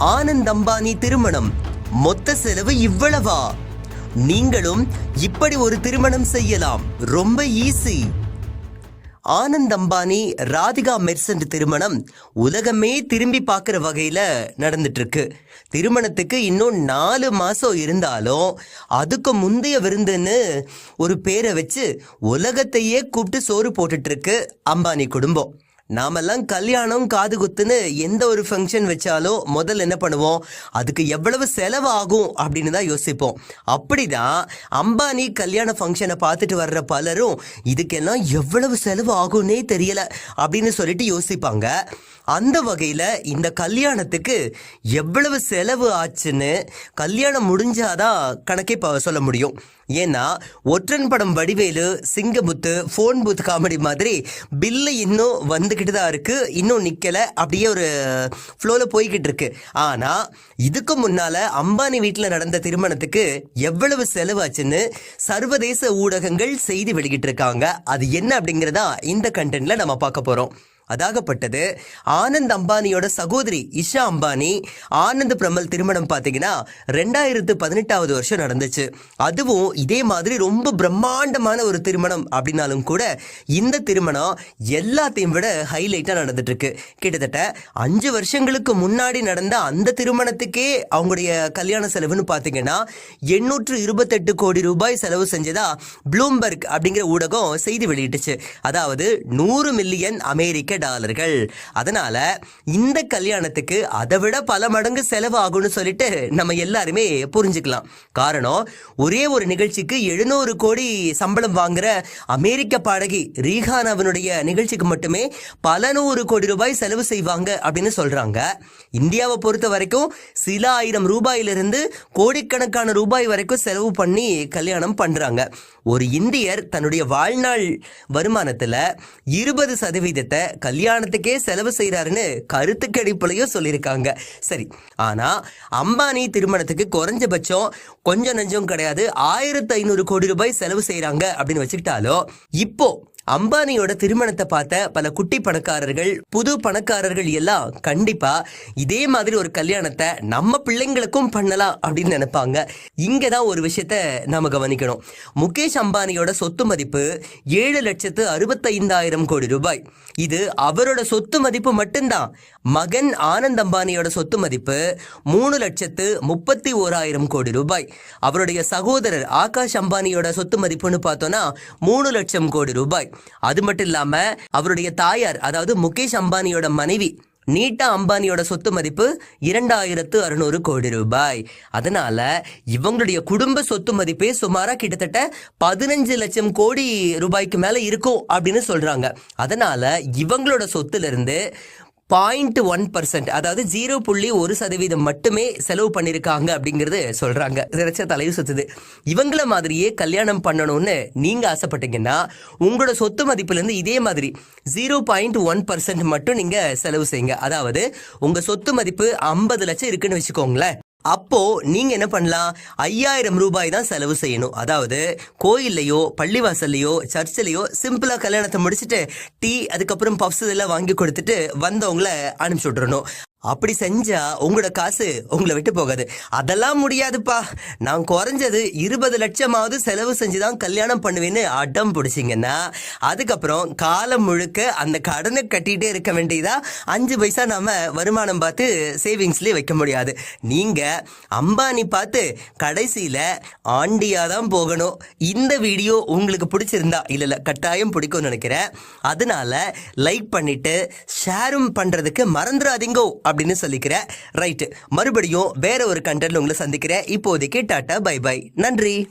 ஆனந்த் அம்பானி திருமணம். மொத்த செலவு இவ்வளவா? நீங்களும் இப்படி ஒரு திருமணம் செய்யலாம். ரொம்ப ஈஸி ஆனந்த் அம்பானி ராதிகா மெர்சன்ட் திருமணம் உலகமே திரும்பி பார்க்குற வகையில் நடந்துட்டு இருக்கு திருமணத்துக்கு இன்னும் நாலு மாதம் இருந்தாலும் அதுக்கு முந்தைய விருந்துன்னு ஒரு பேரை வச்சு உலகத்தையே கூப்பிட்டு சோறு போட்டுட்ருக்கு அம்பானி குடும்பம். நாமெல்லாம் கல்யாணம் காது குத்துன்னு எந்த ஒரு ஃபங்க்ஷன் வச்சாலும் முதல்ல என்ன பண்ணுவோம்? அதுக்கு எவ்வளவு செலவு ஆகும் அப்படின்னு தான் யோசிப்போம். அப்படிதான் அம்பானி கல்யாண ஃபங்க்ஷனை பார்த்துட்டு வர்ற பலரும் இதுக்கெல்லாம் எவ்வளவு செலவு ஆகும்னே தெரியல அப்படின்னு சொல்லிட்டு யோசிப்பாங்க. அந்த வகையில் இந்த கல்யாணத்துக்கு எவ்வளவு செலவு ஆச்சுன்னு கல்யாணம் முடிஞ்சாதான் கணக்கே ப- சொல்ல முடியும். ஏன்னா ஒற்றன் படம் Vadivelu Singamuthu phone booth comedy மாதிரி பில்லு இன்னும் வந்துக்கிட்டு தான் இருக்குது இன்னும் நிற்கலை அப்படியே ஒரு ஃப்ளோவில் போய்கிட்டு இருக்கு. ஆனால் இதுக்கு முன்னால் அம்பானி வீட்டில் நடந்த திருமணத்துக்கு எவ்வளவு செலவாச்சுன்னு சர்வதேச ஊடகங்கள் செய்தி வெளியிட்டு இருக்காங்க அது என்ன அப்படிங்கிறதா இந்த கண்டென்ட்டில் நம்ம பார்க்க போகிறோம் அதாகப்பட்டது. ஆனந்த் அம்பானியோட சகோதரி இஷா அம்பானி ஆனந்த் பிரமல் திருமணம் பார்த்தீங்கன்னா ரெண்டாயிரத்து பதினெட்டாவது வருஷம் நடந்துச்சு. அதுவும் இதே மாதிரி ரொம்ப பிரம்மாண்டமான ஒரு திருமணம் அப்படின்னாலும் கூட இந்த திருமணம் எல்லாத்தையும் விட ஹைலைட்டாக நடந்துட்டு இருக்கு கிட்டத்தட்ட அஞ்சு வருஷங்களுக்கு முன்னாடி நடந்த அந்த திருமணத்துக்கே அவங்களுடைய கல்யாண செலவுன்னு பார்த்தீங்கன்னா எண்ணூற்று இருபத்தெட்டு கோடி ரூபாய் செலவு செஞ்சதா ப்ளூம்பர்க் அப்படிங்கிற ஊடகம் செய்தி வெளியிட்டுச்சு. அதாவது நூறு மில்லியன் அமெரிக்க டாலர்கள். அதனால இந்த கல்யாணத்துக்கு அதை விட பல மடங்கு செலவு ஆகும்னு சொல்லிட்டு நம்ம எல்லாருமே புரிஞ்சுக்கலாம். காரணம் ஒரே ஒரு நிகழ்ச்சிக்கு எழுநூறு கோடி சம்பளம் வாங்குற அமெரிக்க பாடகி ரீஹானாவினுடைய நிகழ்ச்சிக்கு மட்டுமே பல நூறு கோடி ரூபாய் செலவு செய்வாங்க அப்படின்னு சொல்றாங்க. இந்தியாவை பொறுத்த வரைக்கும் சில ஆயிரம் ரூபாயிலிருந்து கோடிக்கணக்கான ரூபாய் வரைக்கும் செலவு பண்ணி கல்யாணம் பண்றாங்க. ஒரு இந்தியர் தன்னுடைய வாழ்நாள் வருமானத்தில் இருபது சதவீதத்தை கல்யாணத்துக்கே செலவு செய்கிறாருன்னு கருத்து கணிப்புலையும் சொல்லியிருக்காங்க. சரி ஆனால் அம்பானி திருமணத்துக்கு குறைஞ்சபட்சம் கொஞ்சம் நஞ்சம் கிடையாது. ஆயிரத்து ஐநூறு கோடி ரூபாய் செலவு செய்கிறாங்க அப்படின்னு வச்சுக்கிட்டாலும் இப்போ அம்பானியோட திருமணத்தை பார்த்த பல குட்டி பணக்காரர்கள் புது பணக்காரர்கள் எல்லாம் கண்டிப்பா இதே மாதிரி ஒரு கல்யாணத்தை நம்ம பிள்ளைங்களுக்கும் பண்ணலாம் அப்படின்னு நினைப்பாங்க. இங்க தான் ஒரு விஷயத்த நாம கவனிக்கணும். முகேஷ் அம்பானியோட சொத்து மதிப்பு ஏழு லட்சத்து அறுபத்தைந்தாயிரம் கோடி ரூபாய். இது அவரோட சொத்து மதிப்பு மட்டும்தான். மகன் ஆனந்த் அம்பானியோட சொத்து மதிப்பு மூணு லட்சத்து முப்பத்தி ஓராயிரம் கோடி ரூபாய். அவருடைய சகோதரர் ஆகாஷ் அம்பானியோட சொத்து மதிப்புன்னு பார்த்தோம்னா மூணு லட்சம் கோடி ரூபாய். அது மட்டும் இல்லாம அவருடைய தாயார் அதாவது முகேஷ் அம்பானியோட மனைவி நீட்டா அம்பானியோட சொத்து மதிப்பு இரண்டாயிரத்து அறுநூறு கோடி ரூபாய். அதனால இவங்களுடைய குடும்ப சொத்து மதிப்பே சுமாரா கிட்டத்தட்ட பதினஞ்சு லட்சம் கோடி ரூபாய்க்கு மேல இருக்கும் அப்படின்னு சொல்றாங்க. அதனால இவங்களோட சொத்துல இருந்து பாயிண்ட் ஒன் பர்சன்ட் அதாவது ஜீரோ புள்ளி ஒரு சதவீதம் மட்டுமே செலவு பண்ணியிருக்காங்க அப்படிங்கிறது சொல்கிறாங்க சிறச்ச தலைவு சுத்துது. இவங்கள மாதிரியே கல்யாணம் பண்ணணும்னு நீங்கள் ஆசைப்பட்டீங்கன்னா உங்களோட சொத்து மதிப்புலேருந்து இதே மாதிரி ஜீரோ பாயிண்ட் ஒன் பர்சன்ட் மட்டும் நீங்கள் செலவு செய்யுங்க. அதாவது உங்கள் சொத்து மதிப்பு ஐம்பது லட்சம் இருக்குன்னு வச்சுக்கோங்களேன். அப்போ நீங்க என்ன பண்ணலாம்? ஐயாயிரம் ரூபாய் தான் செலவு செய்யணும். அதாவது கோயில்லையோ பள்ளிவாசல்லையோ சர்ச்சிலையோ சிம்பிளா கல்யாணத்தை முடிச்சுட்டு டீ அதுக்கப்புறம் பப்ஸ் இதெல்லாம் வாங்கி கொடுத்துட்டு வந்தவங்கள அனுப்பிச்சு விட்டுறணும். அப்படி செஞ்சா உங்களோட காசு உங்களை விட்டு போகாது. அதெல்லாம் முடியாதுப்பா. நான் குறைஞ்சது இருபது லட்சமாவது செலவு செஞ்சு தான் கல்யாணம் பண்ணுவேன்னு அடம் பிடிச்சிங்கன்னா அதுக்கப்புறம் காலம் முழுக்க அந்த கடனை கட்டிகிட்டே இருக்க வேண்டியதா? அஞ்சு பைசா நாம் வருமானம் பார்த்து சேவிங்ஸ்லேயே வைக்க முடியாது. நீங்கள் அம்பானி பார்த்து கடைசியில் ஆண்டியாக தான் போகணும். இந்த வீடியோ உங்களுக்கு பிடிச்சிருந்தா இல்லை இல்லை கட்டாயம் பிடிக்கும்னு நினைக்கிறேன். அதனால லைக் பண்ணிவிட்டு ஷேரும் பண்ணுறதுக்கு மறந்துடாதீங்கோ அப்படின்னு சொல்லிக்கிறேன் ரைட்டு மறுபடியும் வேற ஒரு கண்டென்ட்ல உங்களை சந்திக்கிறேன். இப்போதைக்கு டாட்டா பை பை நன்றி.